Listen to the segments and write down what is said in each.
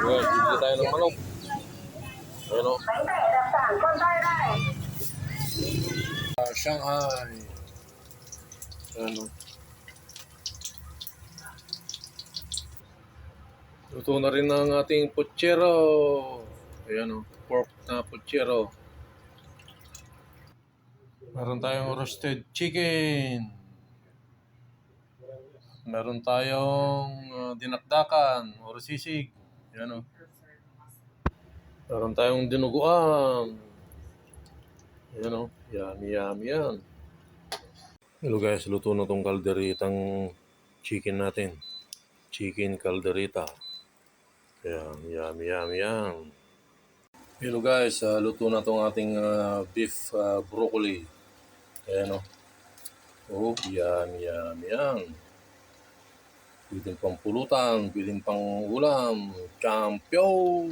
Guys, bibili tayo ng manok. Ayan o. Ah, Shanghai. Ayan o. Luto na rin ang ating puchero. Ayan o. Pork na puchero. Meron tayong roasted chicken. Meron tayong uh, dinakdakan or sisig. Yan o. Meron tayong dinuguan. Yan o. Yummy, yummy yan. Hello guys, luto na tong kalderitang chicken natin. Chicken kalderita. Yan, yummy, yummy yan. Hello guys, ah, luto na tong ating ah, beef ah, broccoli. Ayan o. Oh, yan, yan, yan. Pwedeng pang pulutan, pwedeng pang ulam. Champion!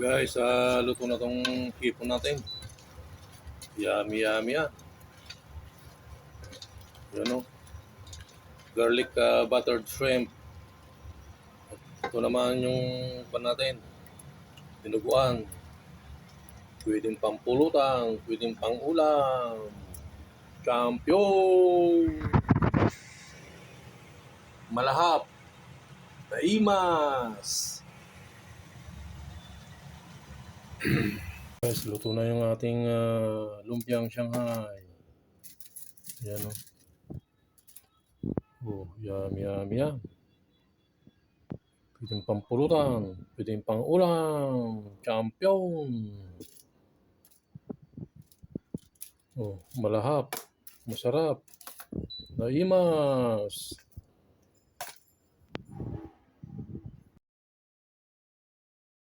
Guys, ah, luto na tong hipon natin. Yummy, yummy yan. Yan o. Garlic ah, buttered shrimp. Ito naman yung pan natin. Dinuguan. Pwedeng pang pulutan, pwedeng pang ulam. Champion! Malahap. Taimas. Guys, luto na yung ating ah, lumpiang Shanghai. Yan o. Oh, yummy, yummy, yum. Pwedeng pang pulutan, pwedeng pang ulam. Champion. Oh, malahap. Masarap. Naimas.